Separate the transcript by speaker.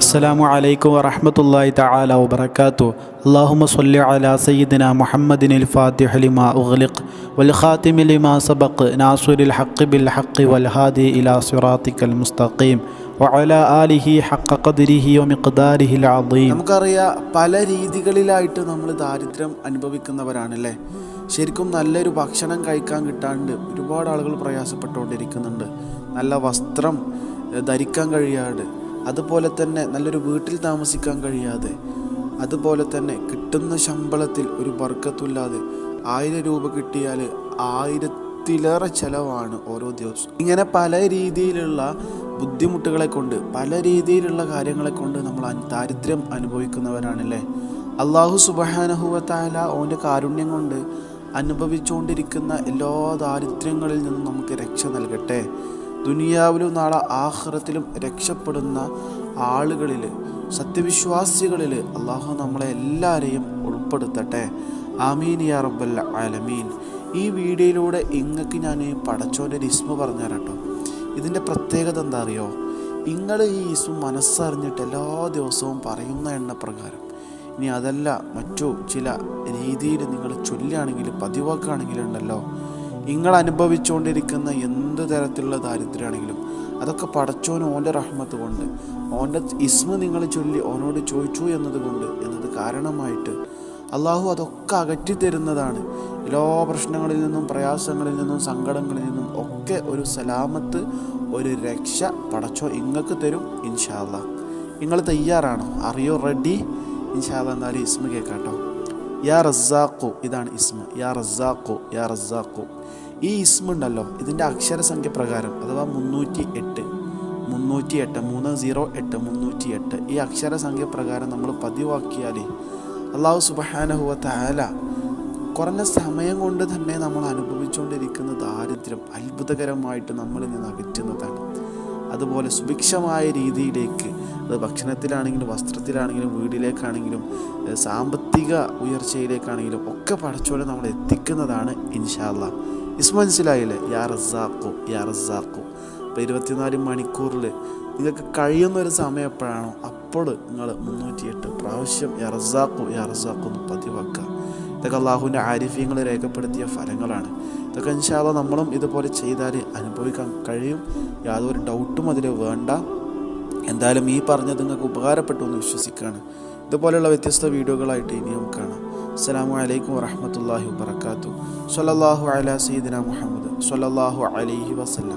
Speaker 1: അസ്സാം വലൈക്കും വറഹമത്തല്ലാഹി താല വാത്തു അള്ളാഹുമ സല്ലി അല സയ്യിദിന മുഹമ്മദിൻ അൽ ഫാത്തിഹ ലിമാ ഉഗ്ലിഖ് വൽ ഖാതിമി ലിമാ നാസുരിൽ ഹഖ് ബിൽ ഹഖ് വൽഹാദി ഇലാ സിറാത്തിക്കൽ മുസ്തഖീം വഅല ആലിഹി ഹഖ ഖദ്രിഹി വമിഖ്ദാരിഹി അൽ അദീം.
Speaker 2: നമുക്കറിയാം പല രീതികളിലായിട്ട് നമ്മൾ ദാരിദ്ര്യം അനുഭവിക്കുന്നവരാണല്ലേ? ശരിക്കും നല്ലൊരു ഭക്ഷണം കഴിക്കാൻ കിട്ടാണ്ട് ഒരുപാട് ആളുകൾ പ്രയാസപ്പെട്ടുകൊണ്ടിരിക്കുന്നുണ്ട്. നല്ല വസ്ത്രം ധരിക്കാൻ കഴിയാതെ അതുപോലെ തന്നെ നല്ലൊരു വീട്ടിൽ താമസിക്കാൻ കഴിയാതെ അതുപോലെ തന്നെ കിട്ടുന്ന ശമ്പളത്തിൽ ഒരു ബർക്കത്തില്ലാതെ ആയിരം രൂപ കിട്ടിയാൽ ആയിരത്തിലേറെ ചിലവാണ് ഓരോ ദിവസവും. ഇങ്ങനെ പല രീതിയിലുള്ള ബുദ്ധിമുട്ടുകളെ കൊണ്ട് പല രീതിയിലുള്ള കാര്യങ്ങളെ കൊണ്ട് നമ്മൾ ദാരിദ്ര്യം അനുഭവിക്കുന്നവരാണല്ലേ അള്ളാഹു സുബഹാനഹുവത്തായ ഓന്റെ കാരുണ്യം കൊണ്ട് അനുഭവിച്ചുകൊണ്ടിരിക്കുന്ന എല്ലാ ദാരിദ്ര്യങ്ങളിൽ നിന്നും നമുക്ക് രക്ഷ നൽകട്ടെ. ദുനിയാവിലും നാളെ ആഹ്റത്തിലും രക്ഷപ്പെടുന്ന ആളുകളിൽ സത്യവിശ്വാസികളിൽ അള്ളാഹു നമ്മളെ എല്ലാവരെയും ഉൾപ്പെടുത്തട്ടെ. ആമീൻ യാ റബ്ബൽ ആലമീൻ. ഈ വീഡിയോയിലൂടെ ഇങ്ങക്ക് ഞാൻ ഈ പടച്ചോന്റെ ഒരു ഇസ്മ പറഞ്ഞു തരാം കേട്ടോ ഇതിന്റെ പ്രത്യേകത എന്താ അറിയോ? നിങ്ങൾ ഈ ഇസ്മ മനസ്സറിഞ്ഞിട്ട് എല്ലാ ദിവസവും പറയുന്ന എണ്ണ പ്രകാരം ഇനി അതല്ല മറ്റു ചില രീതിയിൽ നിങ്ങൾ ചൊല്ലുകയാണെങ്കിൽ പതിവാക്കുകയാണെങ്കിലും ഉണ്ടല്ലോ. നിങ്ങൾ അനുഭവിച്ചുകൊണ്ടിരിക്കുന്ന എന്ത് തരത്തിലുള്ള ദാരിദ്ര്യമാണെങ്കിലും അതൊക്കെ പടച്ചോന് ഓന്റെ റഹ്മത്ത് കൊണ്ട് ഓന്റെ ഇസ്മ നിങ്ങൾ ചൊല്ലി ഓനോട് ചോദിച്ചു എന്നതുകൊണ്ട് എന്നത് കാരണമായിട്ട് അള്ളാഹു അതൊക്കെ അകറ്റിത്തരുന്നതാണ്. എല്ലാ പ്രശ്നങ്ങളിൽ നിന്നും പ്രയാസങ്ങളിൽ നിന്നും സങ്കടങ്ങളിൽ നിന്നും ഒക്കെ ഒരു സലാമത്ത് ഒരു രക്ഷ പടച്ചോ ഇങ്ങക്ക് തരും ഇൻഷാല്ല നിങ്ങൾ തയ്യാറാണോ? അറിയോ? റെഡി ഇൻഷാല്ല എന്നാലും ഇസ്മ കേൾക്കാട്ടോ. യാ റസാഖു ഇതാണ് ഇസ്മ. യാ റസാഖു യാ റസാഖു. ഈ ഇസ്മ ഉണ്ടല്ലോ ഇതിന്റെ അക്ഷരസംഖ്യ പ്രകാരം അഥവാ മുന്നൂറ്റി എട്ട് മുന്നൂറ്റി എട്ട് മൂന്ന് സീറോ എട്ട് മുന്നൂറ്റി എട്ട് ഈ അക്ഷരസംഖ്യ പ്രകാരം നമ്മൾ പതിവാക്കിയാൽ അള്ളാഹു സുബഹാനഹുവ താല കുറഞ്ഞ സമയം കൊണ്ട് തന്നെ നമ്മൾ അനുഭവിച്ചുകൊണ്ടിരിക്കുന്ന ദാരിദ്ര്യം അത്ഭുതകരമായിട്ട് നമ്മളിൽ നിന്ന് അകറ്റുന്നതാണ് അതുപോലെ സുഭിക്ഷമായ രീതിയിലേക്ക് അത് ഭക്ഷണത്തിലാണെങ്കിലും വസ്ത്രത്തിലാണെങ്കിലും വീടിലേക്കാണെങ്കിലും സാമ്പത്തിക ഉയർച്ചയിലേക്കാണെങ്കിലും ഒക്കെ പടച്ചോടെ നമ്മൾ എത്തിക്കുന്നതാണ് ഇൻഷാല്ല ഇസ് മനസ്സിലായില്ലേ? യാ റസാക്കു യാ റസാക്കു അപ്പോൾ ഇരുപത്തിനാല് മണിക്കൂറിൽ നിങ്ങൾക്ക് കഴിയുന്ന ഒരു സമയം എപ്പോഴാണോ അപ്പോൾ നിങ്ങൾ മുന്നൂറ്റിയെട്ട് പ്രാവശ്യം യാ റസാഖു യാ റസാഖു എന്ന് പതിവാക്കുക. ഇതൊക്കെ അള്ളാഹുവിന്റെ ആരിഫ്യങ്ങൾ രേഖപ്പെടുത്തിയ ഫലങ്ങളാണ്. ഇതൊക്കെ ഇൻഷാല്ല നമ്മളും ഇതുപോലെ ചെയ്താൽ അനുഭവിക്കാൻ കഴിയും. യാതൊരു ഡൗട്ടും അതിൽ വേണ്ട. എന്തായാലും ഈ പറഞ്ഞത് നിങ്ങൾക്ക് ഉപകാരപ്പെട്ടു എന്ന് വിശ്വസിക്കുകയാണ്. ഇതുപോലെയുള്ള വ്യത്യസ്ത വീഡിയോകളായിട്ട് ഇനിയും കാണാം. അസ്സാം വലൈക്കും വറഹമത്തല്ലാഹി വബർക്കാത്തു സ്വല്ലല്ലാഹു അല സീദിന മുഹമ്മദ്. സ്വല്ലല്ലാഹു അലൈഹി വസല്ലം.